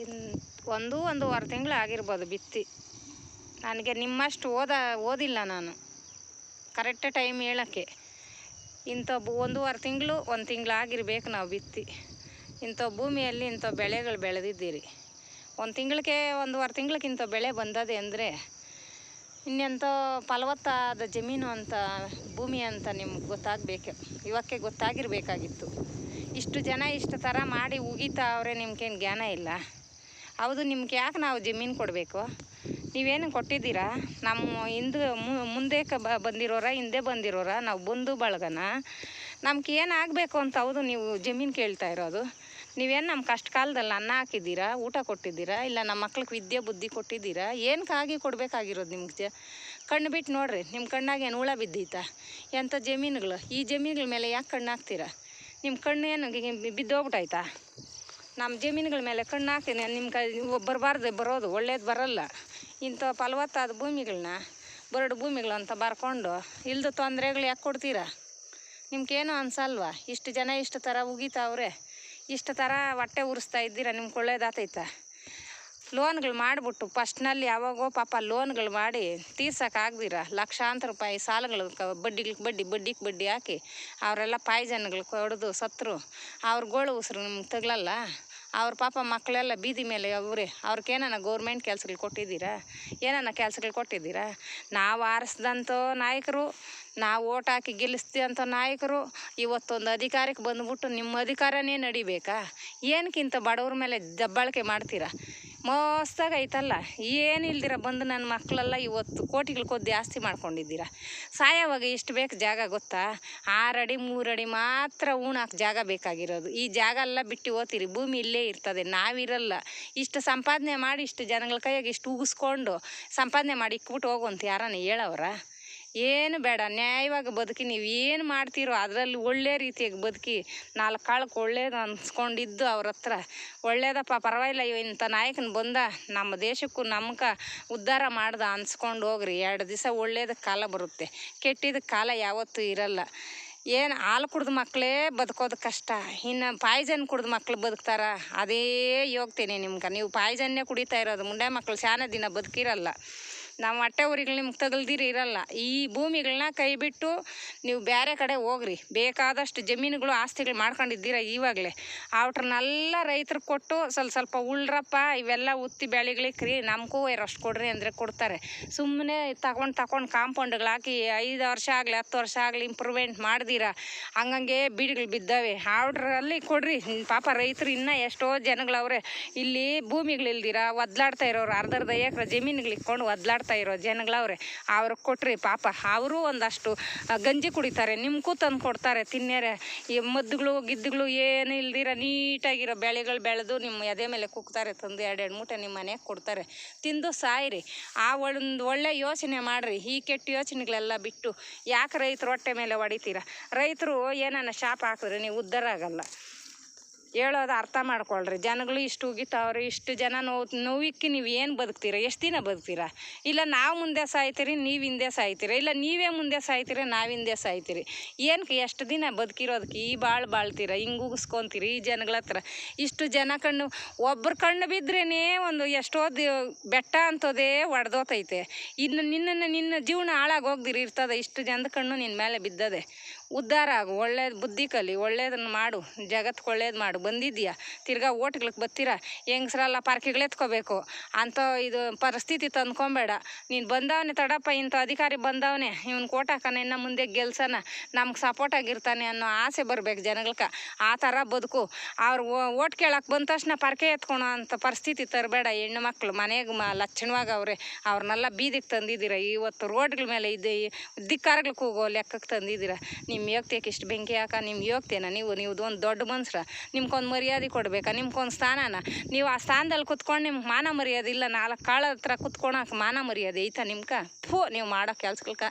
ಇನ್ನು ಒಂದು ಒಂದೂವರೆ ತಿಂಗಳು ಆಗಿರ್ಬೋದು ಬಿತ್ತಿ. ನನಗೆ ನಿಮ್ಮಷ್ಟು ಓದ, ಓದಿಲ್ಲ ನಾನು. ಕರೆಕ್ಟ್ ಟೈಮ್ ಹೇಳೋಕ್ಕೆ. ಇಂಥ ಒಂದೂವರೆ ತಿಂಗಳು, ಒಂದು ತಿಂಗಳು ಆಗಿರ್ಬೇಕು ನಾವು ಬಿತ್ತಿ. ಇಂಥ ಭೂಮಿಯಲ್ಲಿ ಇಂಥ ಬೆಳೆಗಳು ಬೆಳೆದಿದ್ದೀರಿ. ಒಂದು ತಿಂಗಳಿಗೆ, ಒಂದೂವರೆ ಇಂಥ ಬೆಳೆ ಬಂದದೆ ಅಂದರೆ ಇನ್ನೆಂಥ ಫಲವತ್ತಾದ ಜಮೀನು ಅಂತ, ಭೂಮಿ ಅಂತ ನಿಮ್ಗೆ ಗೊತ್ತಾಗಬೇಕು. ಇವಕ್ಕೆ ಗೊತ್ತಾಗಿರಬೇಕಾಗಿತ್ತು. ಇಷ್ಟು ಜನ ಇಷ್ಟು ಥರ ಮಾಡಿ ಉಗಿತಾವ್ರೆ ನಿಮ್ಗೇನು ಜ್ಞಾನ ಇಲ್ಲ. ಹೌದು, ನಿಮ್ಗೆ ಯಾಕೆ ನಾವು ಜಮೀನು ಕೊಡಬೇಕು? ನೀವೇನು ಕೊಟ್ಟಿದ್ದೀರಾ? ನಮ್ಮ ಹಿಂದೆ ಮುಂದೆ ಕ ಬಂದಿರೋರ, ಹಿಂದೆ ಬಂದಿರೋರ, ನಾವು ಬಂಧು ಬಳಗನ. ನಮ್ಗೆ ಏನು ಆಗಬೇಕು ಅಂತ ಹೌದು, ನೀವು ಜಮೀನು ಕೇಳ್ತಾ ಇರೋದು. ನೀವೇನು ನಮ್ಮ ಕಷ್ಟ ಕಾಲದಲ್ಲಿ ಅನ್ನ ಹಾಕಿದ್ದೀರಾ, ಊಟ ಕೊಟ್ಟಿದ್ದೀರಾ, ಇಲ್ಲ ನಮ್ಮ ಮಕ್ಳಿಗೆ ವಿದ್ಯೆ ಬುದ್ಧಿ ಕೊಟ್ಟಿದ್ದೀರಾ? ಏನಕ್ಕಾಗಿ ಕೊಡಬೇಕಾಗಿರೋದು ನಿಮ್ಗೆ ಕಣ್ಣು ಬಿಟ್ಟು ನೋಡ್ರಿ, ನಿಮ್ಮ ಕಣ್ಣಾಗ ಏನು ಹುಳ ಬಿದ್ದೈತಾ? ಎಂಥ ಜಮೀನುಗಳು? ಈ ಜಮೀನುಗಳ ಮೇಲೆ ಯಾಕೆ ಕಣ್ಣು ಹಾಕ್ತೀರಾ? ನಿಮ್ಮ ಕಣ್ಣು ಏನು ಬಿದ್ದೋಗ್ಬಿಟ್ಟಾಯ್ತಾ ನಮ್ಮ ಜಮೀನುಗಳ ಮೇಲೆ ಕಣ್ಣು ಹಾಕ್ತೀನಿ. ನಿಮ್ಮ ಕೈ ಬರಬಾರ್ದು, ಬರೋದು, ಒಳ್ಳೇದು ಬರಲ್ಲ. ಇಂಥ ಫಲವತ್ತಾದ ಭೂಮಿಗಳನ್ನ ಬರಡು ಭೂಮಿಗಳು ಅಂತ ಬರ್ಕೊಂಡು ಇಲ್ದ ತೊಂದರೆಗಳು ಯಾಕೆ ಕೊಡ್ತೀರಾ? ನಿಮ್ಗೇನು ಅನ್ಸಲ್ವಾ? ಇಷ್ಟು ಜನ ಇಷ್ಟು ಥರ ಉಗಿತಾವ್ರೆ. ಇಷ್ಟು ಥರ ಹೊಟ್ಟೆ ಉರಿಸ್ತಾ ಇದ್ದೀರಾ? ನಿಮ್ಗೆ ಒಳ್ಳೇದಾತೈತಾ ಲೋನ್ಗಳು ಮಾಡಿಬಿಟ್ಟು ಫಸ್ಟ್ನಲ್ಲಿ ಯಾವಾಗೋ ಪಾಪ ಲೋನ್ಗಳು ಮಾಡಿ ತೀರ್ಸೋಕ್ಕಾಗ್ದಿರ ಲಕ್ಷಾಂತರ ರೂಪಾಯಿ ಸಾಲಗಳು ಬಡ್ಡಿಗಳಿಗೆ ಬಡ್ಡಿ ಬಡ್ಡಿಗೆ ಬಡ್ಡಿ ಹಾಕಿ ಅವರೆಲ್ಲ ಪಾಯ್ಜನ್ಗಳು ಕೊಡ್ದು ಸತ್ರು. ಅವ್ರ ಗೋಳು ಉಸಿರು ನಿಮ್ಗೆ ತಗ್ಲಲ್ಲ. ಅವ್ರ ಪಾಪ ಮಕ್ಕಳೆಲ್ಲ ಬೀದಿ ಮೇಲೆ ಅವರೇ ಅವ್ರಿಗೇನ ಗೌರ್ಮೆಂಟ್ ಕೆಲಸಗಳು ಕೊಟ್ಟಿದ್ದೀರಾ? ಏನಾನ ಕೆಲಸಗಳು ಕೊಟ್ಟಿದ್ದೀರಾ? ನಾವು ಆರಿಸ್ದಂಥ ನಾಯಕರು, ನಾವು ಓಟ್ ಹಾಕಿ ಗೆಲ್ಲಿಸ್ತೀವಂಥ ನಾಯಕರು, ಇವತ್ತೊಂದು ಅಧಿಕಾರಕ್ಕೆ ಬಂದ್ಬಿಟ್ಟು ನಿಮ್ಮ ಅಧಿಕಾರನೇ ನಡಿಬೇಕಾ? ಏನಕ್ಕಿಂತ ಬಡವ್ರ ಮೇಲೆ ದಬ್ಬಾಳಿಕೆ ಮಾಡ್ತೀರಾ? ಮಸ್ತಾಗಿ ಐತಲ್ಲ. ಏನಿಲ್ದಿರ ಬಂದು ನನ್ನ ಮಕ್ಕಳೆಲ್ಲ ಇವತ್ತು ಕೋಟಿಗಳು ಕೊದ್ದು ಜಾಸ್ತಿ ಮಾಡ್ಕೊಂಡಿದ್ದೀರಾ. ಸಾಯವಾಗ ಎಷ್ಟು ಬೇಕು ಜಾಗ ಗೊತ್ತಾ? ಆರಡಿ ಮೂರಡಿ ಮಾತ್ರ ಉಣಾಕ್ ಜಾಗ ಬೇಕಾಗಿರೋದು. ಈ ಜಾಗ ಎಲ್ಲ ಬಿಟ್ಟು ಓದ್ತೀರಿ ಭೂಮಿ ಇಲ್ಲೇ ಇರ್ತದೆ. ನಾವಿರಲ್ಲ. ಇಷ್ಟು ಸಂಪಾದನೆ ಮಾಡಿ ಇಷ್ಟು ಜನಗಳ ಕೈಯಾಗ ಇಷ್ಟು ಉಗಿಸ್ಕೊಂಡು ಸಂಪಾದನೆ ಮಾಡಿ ಇಕ್ಬಿಟ್ಟು ಹೋಗುವಂತ ಯಾರನ್ನ ಹೇಳವ್ರ? ಏನು ಬೇಡ. ನ್ಯಾಯವಾಗಿ ಬದುಕಿ ನೀವು ಏನು ಮಾಡ್ತೀರೋ ಅದರಲ್ಲಿ ಒಳ್ಳೆ ರೀತಿಯಾಗಿ ಬದುಕಿ ನಾಲ್ಕು ಕಾಳಕ್ಕೆ ಒಳ್ಳೇದು ಅನ್ಸ್ಕೊಂಡಿದ್ದು ಅವ್ರ ಹತ್ರ. ಒಳ್ಳೇದಪ್ಪ, ಪರವಾಗಿಲ್ಲ. ಇವ ಇಂಥ ನಾಯಕನ ಬಂದ ನಮ್ಮ ದೇಶಕ್ಕೂ ನಮ್ಗೆ ಉದ್ಧಾರ ಮಾಡ್ದ ಅನ್ಸ್ಕೊಂಡು ಹೋಗ್ರಿ. ಎರಡು ದಿವಸ ಒಳ್ಳೇದ ಕಾಲ ಬರುತ್ತೆ. ಕೆಟ್ಟಿದ ಕಾಲ ಯಾವತ್ತೂ ಇರಲ್ಲ. ಏನು ಹಾಲು ಕುಡ್ದು ಮಕ್ಕಳೇ ಬದುಕೋದು ಕಷ್ಟ. ಇನ್ನು ಪಾಯ್ಜನ್ ಕುಡ್ದ ಮಕ್ಳು ಬದುಕ್ತಾರ? ಅದೇ ಯೋಗ್ತೇನೆ ನಿಮ್ಗೆ. ನೀವು ಪಾಯ್ಜನ್ನೇ ಕುಡಿತಾ ಇರೋದು. ಮುಂಡೆ ಮಕ್ಕಳು ಶಾನೆ ದಿನ ಬದುಕಿರಲ್ಲ. ನಾವು ಹೊಟ್ಟೆ ಊರಿಗಳು ನಿಮ್ಗೆ ಇರಲ್ಲ. ಈ ಭೂಮಿಗಳನ್ನ ಕೈ ಬಿಟ್ಟು ನೀವು ಬೇರೆ ಕಡೆ ಹೋಗ್ರಿ. ಬೇಕಾದಷ್ಟು ಜಮೀನುಗಳು, ಆಸ್ತಿಗಳು ಮಾಡ್ಕೊಂಡಿದ್ದೀರ ಇವಾಗಲೇ ಅವ್ರನ್ನೆಲ್ಲ ರೈತರು ಕೊಟ್ಟು ಸ್ವಲ್ಪ ಸ್ವಲ್ಪ ಉಳ್ರಪ್ಪ, ಇವೆಲ್ಲ ಉತ್ತಿ ಬೆಳೆಗಳಿಕ್ರಿ ನಮಗೂ ಅಷ್ಟು ಕೊಡ್ರಿ ಅಂದರೆ ಕೊಡ್ತಾರೆ. ಸುಮ್ಮನೆ ತಗೊಂಡು ತಗೊಂಡು ಕಾಂಪೌಂಡ್ಗಳು ಹಾಕಿ ಐದು ವರ್ಷ ಆಗಲಿ, ಹತ್ತು ವರ್ಷ ಆಗಲಿ ಇಂಪ್ರೂವ್ಮೆಂಟ್ ಮಾಡ್ದಿರ. ಹಂಗಂಗೆ ಬೀಡಿಗಳು ಬಿದ್ದಾವೆ. ಆರ್ಡ್ರಲ್ಲಿ ಕೊಡ್ರಿ. ಪಾಪ ರೈತರು ಇನ್ನೂ ಎಷ್ಟೋ ಜನಗಳವ್ರೆ. ಇಲ್ಲಿ ಭೂಮಿಗಳಿಲ್ದಿರ, ಒದ್ಲಾಡ್ತಾ ಇರೋರು ಅರ್ಧರ್ಧ ಅರ್ಧ ಎಕರೆ ಜಮೀನುಗಳು ಇಕ್ಕೊಂಡು ಒದ್ಲಾಡ್ತಾ ಇರೋ ಜನಗಳವ್ರೆ ಅವ್ರಿಗೆ ಕೊಟ್ರಿ ಪಾಪ, ಅವರು ಒಂದಷ್ಟು ಗಂಜಿ ಕುಡಿತಾರೆ, ನಿಮ್ಗೂ ತಂದು ಕೊಡ್ತಾರೆ ತಿನ್ನೇರೆ ಈ ಮದ್ದುಗಳು, ಗಿದ್ದುಗಳು ಏನು ಇಲ್ದಿರ ನೀಟಾಗಿರೋ ಬೆಳೆಗಳು ಬೆಳೆದು ನಿಮ್ಮ ಎದೆ ಮೇಲೆ ಕುಗ್ತಾರೆ ತಂದು ಎರಡೆರಡು ಮೂಟೆ ನಿಮ್ಮ ಮನೆಗೆ ಕೊಡ್ತಾರೆ. ತಿಂದು ಸಾಯಿರಿ. ಆ ಒಂದು ಒಳ್ಳೆ ಯೋಚನೆ ಮಾಡಿರಿ. ಈ ಕೆಟ್ಟ ಯೋಚನೆಗಳೆಲ್ಲ ಬಿಟ್ಟು ಯಾಕೆ ರೈತರು ಹೊಟ್ಟೆ ಮೇಲೆ ಹೊಡಿತೀರ? ರೈತರು ಏನಾನ ಶಾಪ ಹಾಕಿದ್ರೆ ನೀವು ಉದ್ಧಾರ ಆಗಲ್ಲ. ಹೇಳೋದು ಅರ್ಥ ಮಾಡ್ಕೊಳ್ರಿ. ಜನಗಳು ಇಷ್ಟು ಉಗಿತಾವ್ರಿ, ಇಷ್ಟು ಜನ ನೋವು, ನೋವಿಕ್ಕೆ ನೀವು ಏನು ಬದುಕ್ತೀರ? ಎಷ್ಟು ದಿನ ಬದುಕ್ತೀರ? ಇಲ್ಲ ನಾವು ಮುಂದೆ ಸಾಯ್ತೀರಿ, ನೀವು ಹಿಂದೆ ಸಾಯ್ತೀರಿ? ಇಲ್ಲ ನೀವೇ ಮುಂದೆ ಸಾಯ್ತೀರಿ, ನಾವು ಹಿಂದೆ ಸಾಯ್ತೀರಿ? ಏನಕ್ಕೆ ಎಷ್ಟು ದಿನ ಬದುಕಿರೋದಕ್ಕೆ ಈ ಬಾಳು ಬಾಳ್ತೀರ? ಹಿಂಗೆ ಉಗಿಸ್ಕೊತೀರಿ ಈ ಜನಗಳ ಹತ್ರ? ಇಷ್ಟು ಜನ ಕಣ್ಣು, ಒಬ್ರ ಕಣ್ಣು ಬಿದ್ರೇ ಒಂದು ಎಷ್ಟೋ ಬೆಟ್ಟ ಅಂತದೇ ಒಡೆದೋತೈತೆ. ಇನ್ನು ನಿನ್ನನ್ನು ನಿನ್ನ ಜೀವನ ಹಾಳಾಗಿ ಹೋಗ್ದಿರಿ, ಇರ್ತದೆ. ಇಷ್ಟು ಜನದ ಕಣ್ಣು ನಿನ್ನ ಮೇಲೆ ಬಿದ್ದದೆ. ಉದ್ಧಾರ ಆಗು, ಒಳ್ಳೇದು ಬುದ್ಧಿ ಕಲಿ, ಒಳ್ಳೇದನ್ನು ಮಾಡು, ಜಗತ್ತು ಒಳ್ಳೇದು ಮಾಡು, ಬಂದಿದ್ದೀಯಾ, ತಿರ್ಗಾ ಓಟ್ಗಳಿಗೆ ಬತ್ತೀರಾ, ಹೆಂಗ್ಸ್ರಲ್ಲ ಪಾರ್ಕಿಗಳು ಎತ್ಕೋಬೇಕು, ಅಂಥ ಇದು ಪರಿಸ್ಥಿತಿ ತಂದ್ಕೊಬೇಡ, ನೀನು ಬಂದವನೇ ತಡಪ್ಪ, ಇಂಥ ಅಧಿಕಾರಿ ಬಂದವನೇ, ಇವನು ಕೋಟ್ ಹಾಕನ ಇನ್ನು ಮುಂದೆ ಗೆಲ್ಸನ, ನಮ್ಗೆ ಸಪೋರ್ಟ್ ಆಗಿರ್ತಾನೆ ಅನ್ನೋ ಆಸೆ ಬರಬೇಕು ಜನಗಳ್ಗೆ ಆ ಥರ ಬದುಕು, ಅವ್ರು ಓಟ್ ಕೇಳಕ್ಕೆ ಬಂದ ತಕ್ಷಣ ಪರ್ಕೆ ಎತ್ಕೊಳೋ ಅಂಥ ಪರಿಸ್ಥಿತಿ ತರಬೇಡ, ಹೆಣ್ಣು ಮಕ್ಕಳು ಮನೆಗೆ ಮ, ಲಕ್ಷಣವಾಗಿ ಅವ್ರೆ ಅವ್ರನ್ನೆಲ್ಲ ಬೀದಿಗೆ ತಂದಿದ್ದೀರ, ಇವತ್ತು ರೋಡ್ಗಳ ಮೇಲೆ ಇದೆ ಧಿಕ್ಕಾರಗಳಿಗೆ ಹೋಗೋ ಲೆಕ್ಕಕ್ಕೆ ತಂದಿದ್ದೀರ ನಿಮ್ಮ ಯೋಗ್ತಕ್ಕೆ ಇಷ್ಟು ಬೆಂಕಿ ಹಾಕ ನಿಮ್ಮ ಯೋಗ್ತೇನ ನೀವು ನೀವು ಒಂದು ದೊಡ್ಡ ಮನ್ಸ್ರ. ನಿಮ್ಗೊಂದು ಮರ್ಯಾದೆ ಕೊಡ್ಬೇಕ? ನಿಮ್ಗೊಂದು ಸ್ಥಾನನ? ನೀವು ಆ ಸ್ಥಾನದಲ್ಲಿ ಕುತ್ಕೊಂಡು ನಿಮ್ಗೆ ಮಾನ ಮರ್ಯಾದೆ ಇಲ್ಲ, ನಾಲ್ಕು ಕಾಳ ಹತ್ರ ಕುತ್ಕೊಳಕ್ಕೆ ಮಾನ ಮರ್ಯಾದೆ ಐತ ನಿಮ್ಗೆ ಥೂ, ನೀವು ಮಾಡೋ ಕೆಲ್ಸಗಳ್ಕ.